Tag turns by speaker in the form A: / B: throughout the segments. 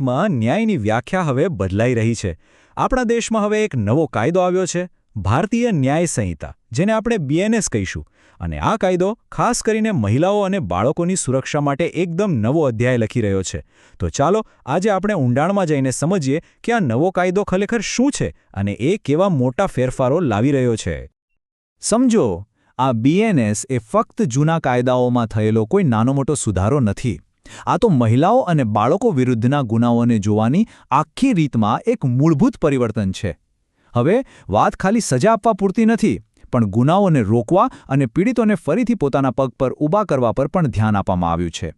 A: ભારતમાં ન્યાયની વ્યાખ્યા હવે બદલાઈ રહી છે. આપણા દેશમાં હવે એક નવો કાયદો આવ્યો છે, ભારતીય ન્યાય સંહિતા, જેને આપણે બીએનએસ કહીશું. અને આ કાયદો ખાસ કરીને મહિલાઓ અને બાળકોની સુરક્ષા માટે એકદમ નવો અધ્યાય લખી રહ્યો છે. તો ચાલો આજે આપણે ઊંડાણમાં જઈને સમજીએ કે આ નવો કાયદો ખરેખર શું છે અને એ કેવા મોટા ફેરફારો લાવી રહ્યો છે. સમજો, આ બીએનએસ એ ફક્ત જૂના કાયદાઓમાં થયેલો કોઈ નાનો મોટો સુધારો નથી. આ તો મહિલાઓ અને બાળકો વિરુદ્ધના ગુનાઓને જોવાની આખી રીતમાં એક મૂળભૂત પરિવર્તન છે. હવે વાત ખાલી સજા આપવા પૂરતી નથી, પણ ગુનાઓને રોકવા અને પીડિતોને ફરીથી પોતાના પગ પર ઊભા કરવા પર પણ ધ્યાન આપવામાં આવ્યું છે.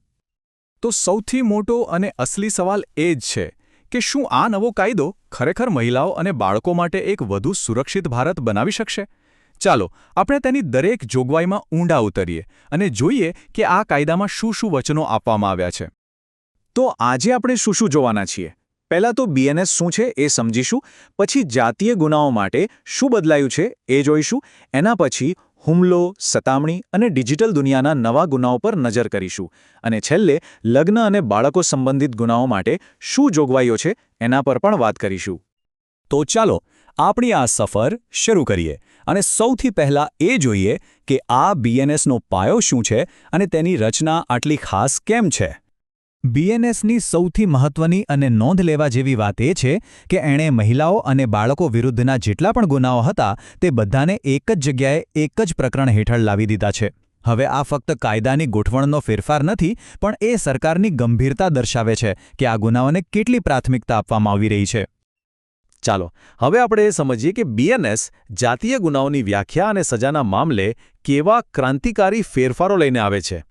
B: તો સૌથી મોટો અને અસલી સવાલ એ જ છે કે શું આ નવો કાયદો ખરેખર મહિલાઓ અને બાળકો માટે એક વધુ સુરક્ષિત ભારત બનાવી શકશે? ચાલો, આપણે તેની દરેક જોગવાઈમાં ઊંડા ઉતરીએ અને જોઈએ કે આ કાયદામાં શું શું વચનો આપવામાં આવ્યા છે.
A: તો આજે આપણે શું શું જોવાના છીએ? પહેલાં તો બીએનએસ શું છે એ સમજીશું, પછી જાતીય ગુનાઓ માટે શું બદલાયું છે એ જોઈશું, એના પછી હુમલો, સતામણી અને ડિજિટલ દુનિયાના નવા ગુનાઓ પર નજર કરીશું, અને છેલ્લે લગ્ન અને બાળકો સંબંધિત ગુનાઓ માટે શું જોગવાઈઓ છે એના પર પણ વાત કરીશું. તો ચાલો આપણી આ સફર શરૂ કરીએ અને સૌથી પહેલાં એ જોઈએ કે આ બીએનએસનો પાયો શું છે અને તેની રચના આટલી ખાસ કેમ છે? બીએનએસની સૌથી મહત્વની અને નોંધ લેવા જેવી વાત એ છે કે એણે મહિલાઓ અને બાળકો વિરુદ્ધના જેટલા પણ ગુનાઓ હતા તે બધાને એક જ જગ્યાએ એક જ પ્રકરણ હેઠળ લાવી દીધા છે. હવે આ ફક્ત કાયદાની ગોઠવણનો ફેરફાર નથી, પણ એ સરકારની ગંભીરતા દર્શાવે છે કે આ ગુનાઓને કેટલી પ્રાથમિકતા આપવામાં આવી રહી છે.
B: ચાલો, હવે આપણે એ સમજીએ કે બીએનએસ જાતીય ગુનાઓની વ્યાખ્યા અને સજાના મામલે કેવા ક્રાંતિકારી ફેરફારો લઈને આવે છે.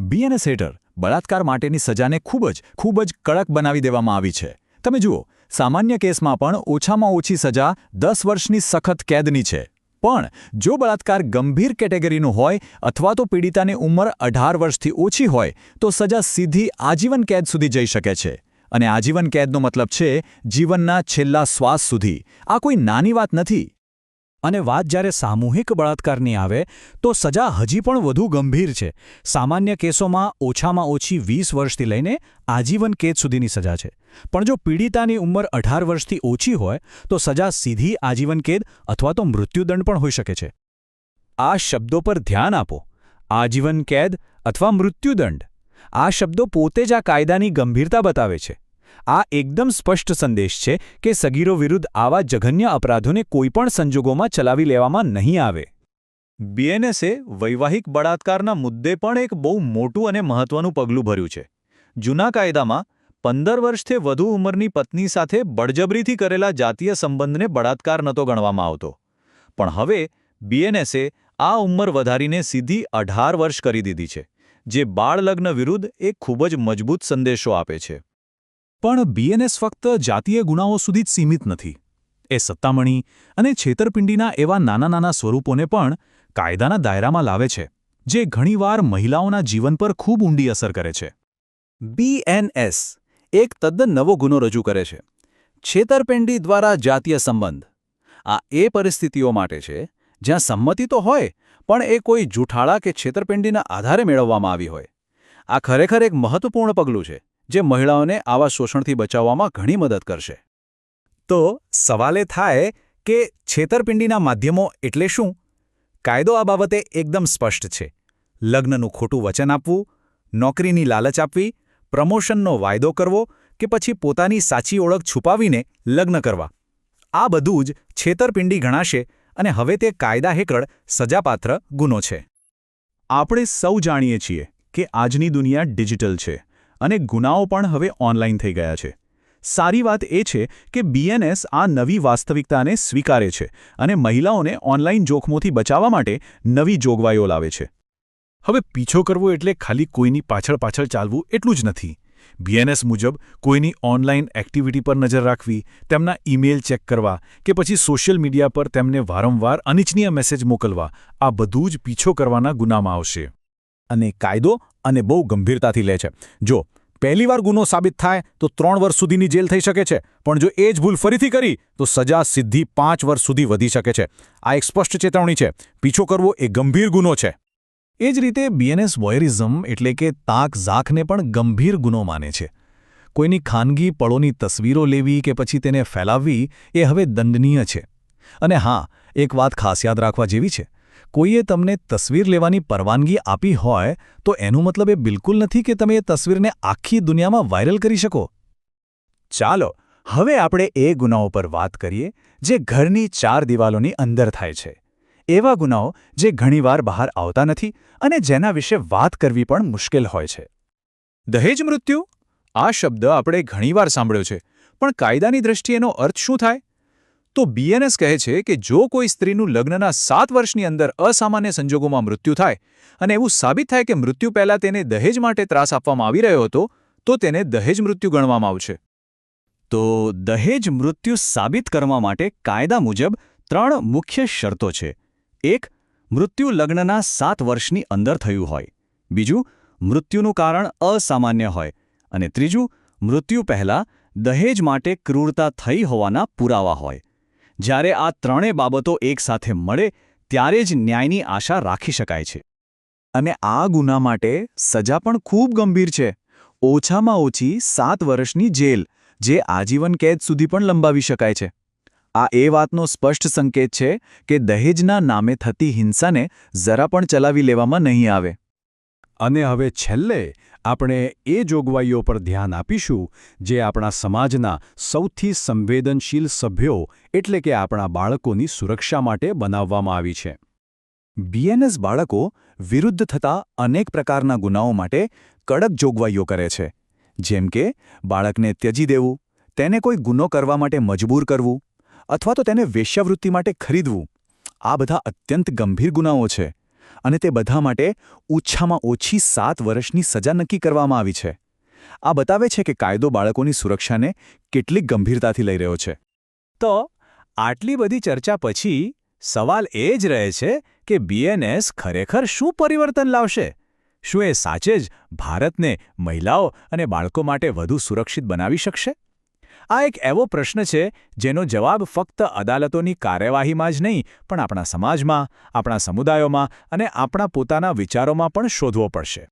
A: બીએનએસ હેઠળ બળાત્કાર માટેની સજાને ખૂબ જ ખૂબ જ કડક બનાવી દેવામાં આવી છે. તમે જુઓ, સામાન્ય કેસમાં પણ ઓછામાં ઓછી સજા દસ વર્ષની સખત કેદની છે. પણ જો બળાત્કાર ગંભીર કેટેગરીનું હોય અથવા તો પીડિતાની ઉંમર અઢાર વર્ષથી ઓછી હોય, તો સજા સીધી આજીવન કેદ સુધી જઈ શકે છે. અને આજીવન કેદનો મતલબ છે, જીવનના છેલ્લા શ્વાસ સુધી. આ કોઈ નાની વાત નથી. અને વાત જ્યારે સામૂહિક બળાત્કારની આવે, તો સજા હજી પણ વધુ ગંભીર છે. સામાન્ય કેસોમાં ઓછામાં ઓછી વીસ વર્ષથી લઈને આજીવન કેદ સુધીની સજા છે. પણ જો પીડિતાની ઉંમર અઢાર વર્ષથી ઓછી હોય, તો સજા સીધી આજીવન કેદ અથવા તો મૃત્યુદંડ પણ હોઈ શકે છે. આ શબ્દો પર ધ્યાન આપો. આજીવન કેદ અથવા મૃત્યુદંડ. આ શબ્દો પોતે જ આ કાયદાની ગંભીરતા બતાવે છે. આ એકદમ સ્પષ્ટ સંદેશ છે કે સગીરો વિરુદ્ધ આવા જઘન્ય અપરાધોને કોઈપણ સંજોગોમાં ચલાવી લેવામાં નહીં આવે. બીએનએસે વૈવાહિક બળાત્કારના મુદ્દે પણ એક બહુ મોટું અને મહત્વનું પગલું ભર્યું છે. જૂના કાયદામાં પંદર વર્ષથી વધુ ઉંમરની પત્ની સાથે બળજબરીથી કરેલા જાતીય સંબંધને બળાત્કાર નહોતો ગણવામાં આવતો. પણ હવે બીએનએસે આ ઉંમર વધારીને સીધી અઢાર વર્ષ કરી દીધી છે. જે બાળલગ્ન વિરુદ્ધ એક ખૂબ જ મજબૂત સંદેશો આપે છે. પણ બીએનએસ ફક્ત જાતીય ગુનાઓ સુધી જ સીમિત નથી. એ સત્તામણી અને છેતરપિંડીના એવા નાના નાના સ્વરૂપોને પણ કાયદાના દાયરામાં લાવે છે, જે ઘણીવાર મહિલાઓના જીવન પર ખૂબ ઊંડી અસર કરે છે. બીએનએસ એક તદ્દન નવો ગુનો રજૂ કરે છે. છેતરપિંડી દ્વારા જાતીય સંબંધ. આ એ પરિસ્થિતિઓ માટે છે, જ્યાં સંમતિ તો હોય પણ એ કોઈ જૂઠાળા કે છેતરપિંડીના આધારે મેળવવામાં આવી હોય. આ ખરેખર એક મહત્વપૂર્ણ પગલું છે, જે મહિલાઓને આવા શોષણથી બચાવવામાં ઘણી મદદ કરશે. તો સવાલે થાય કે છેતરપિંડીના માધ્યમો એટલે શું? કાયદો આ બાબતે એકદમ સ્પષ્ટ છે. લગ્નનું ખોટું વચન આપવું, નોકરીની લાલચ આપવી, પ્રમોશનનો વાયદો કરવો કે પછી પોતાની સાચી ઓળખ છુપાવીને લગ્ન કરવા. આ બધું જ છેતરપિંડી ગણાશે અને હવે તે કાયદા હેઠળ સજાપાત્ર ગુનો છે. આપણે સૌ જાણીએ છીએ કે આજની દુનિયા ડિજિટલ છે અને ગુનાઓ પણ હવે ઓનલાઈન થઈ ગયા છે. સારી વાત એ છે કે બીએનએસ આ નવી વાસ્તવિકતાને સ્વીકારે છે અને મહિલાઓને ઓનલાઈન જોખમોથી બચાવવા માટે નવી જોગવાઈઓ લાવે છે. હવે પીછો કરવો એટલે ખાલી કોઈની પાછળ પાછળ ચાલવું એટલું જ નથી. બીએનએસ મુજબ, કોઈની ઓનલાઈન એક્ટિવિટી પર નજર રાખવી, તેમના ઈમેલ ચેક કરવા કે પછી સોશિયલ મીડિયા પર તેમને વારંવાર અનિચ્છનીય મેસેજ મોકલવા, આ બધું જ પીછો કરવાના ગુનામાં આવશે. અને કાયદો અને બહુ ગંભીરતાથી લે છે. જો પહેલીવાર ગુનો સાબિત થાય, તો ત્રણ વર્ષ સુધીની જેલ થઈ શકે છે. પણ જો એ જ ભૂલ ફરીથી કરી, તો સજા સીધી પાંચ વર્ષ સુધી વધી શકે છે. આ એક સ્પષ્ટ ચેતવણી છે. પીછો કરવો એ ગંભીર ગુનો છે. એ જ રીતે બીએનએસ વોયરિઝમ એટલે કે તાક ઝાકને પણ ગંભીર ગુનો માને છે.
B: કોઈની ખાનગી પળોની તસવીરો લેવી કે પછી તેને ફેલાવવી એ હવે દંડનીય છે. અને હા, એક વાત ખાસ યાદ રાખવા જેવી છે. કોઈએ તમને તસવીર લેવાની પરવાનગી આપી હોય તો એનું મતલબ એ બિલકુલ નથી કે તમે એ તસવીરને આખી દુનિયામાં વાયરલ કરી શકો.
A: ચાલો, હવે આપણે એ ગુનાઓ પર વાત કરીએ જે ઘરની ચાર દિવાલોની અંદર થાય છે. એવા ગુનાઓ જે ઘણીવાર બહાર આવતા નથી અને જેના વિશે વાત કરવી પણ મુશ્કેલ હોય છે. દહેજ મૃત્યુ? આ શબ્દ આપણે ઘણીવાર સાંભળ્યો છે, પણ કાયદાની દ્રષ્ટિએ અર્થ શું થાય? તો બીએનએસ કહે છે કે જો કોઈ સ્ત્રીનું લગ્નના સાત વર્ષની અંદર અસામાન્ય સંજોગોમાં મૃત્યુ થાય અને એવું સાબિત થાય કે મૃત્યુ પહેલાં તેને દહેજ માટે ત્રાસ આપવામાં આવી રહ્યો હતો, તો તેને દહેજ મૃત્યુ ગણવામાં આવશે. તો દહેજ મૃત્યુ સાબિત કરવા માટે કાયદા મુજબ ત્રણ મુખ્ય શરતો છે. એક, મૃત્યુ લગ્નના સાત વર્ષની અંદર થયું હોય. બીજું, મૃત્યુનું કારણ અસામાન્ય હોય. અને ત્રીજું, મૃત્યુ પહેલાં દહેજ માટે ક્રૂરતા થઈ હોવાના પુરાવા હોય. જ્યારે આ ત્રણેય બાબતો એકસાથે મળે, ત્યારે જ ન્યાયની આશા રાખી શકાય છે. અને આ ગુના માટે સજા પણ ખૂબ ગંભીર છે. ઓછામાં ઓછી સાત વર્ષની જેલ, જે આજીવન કેદ સુધી પણ લંબાવી શકાય છે. આ એ વાતનો સ્પષ્ટ સંકેત છે કે દહેજના નામે થતી હિંસાને જરા પણ ચલાવી લેવામાં નહીં આવે.
B: અને હવે છેલ્લે આપણે એ જોગવાઈઓ પર ધ્યાન આપીશું, જે આપણા સમાજના સૌથી સંવેદનશીલ સભ્યો એટલે કે આપણા બાળકોની સુરક્ષા માટે બનાવવામાં આવી છે.
A: બીએનએસ બાળકો વિરુદ્ધ થતા અનેક પ્રકારના ગુનાઓ માટે કડક જોગવાઈઓ કરે છે. જેમ કે, બાળકને ત્યજી દેવું, તેને કોઈ ગુનો કરવા માટે મજબૂર કરવું અથવા તો તેને વેશ્યાવૃત્તિ માટે ખરીદવું. આ બધા અત્યંત ગંભીર ગુનાઓ છે અને તે બધા માટે ઓછામાં ઓછી સાત વર્ષની સજા નક્કી કરવામાં આવી છે. આ બતાવે છે કે કાયદો બાળકોની સુરક્ષાને કેટલી ગંભીરતાથી લઈ રહ્યો છે. તો આટલી બધી ચર્ચા પછી સવાલ એ જ રહે છે કે બીએનએસ ખરેખર શું પરિવર્તન લાવશે? શું એ સાચે જ ભારતને મહિલાઓ અને બાળકો માટે વધુ સુરક્ષિત બનાવી શકશે? આ એક એવો પ્રશ્ન છે જેનો જવાબ ફક્ત અદાલતોની કાર્યવાહીમાં જ નહીં, પણ આપણા સમાજમાં, આપણા સમુદાયોમાં અને આપણા પોતાના વિચારોમાં પણ શોધવો પડશે.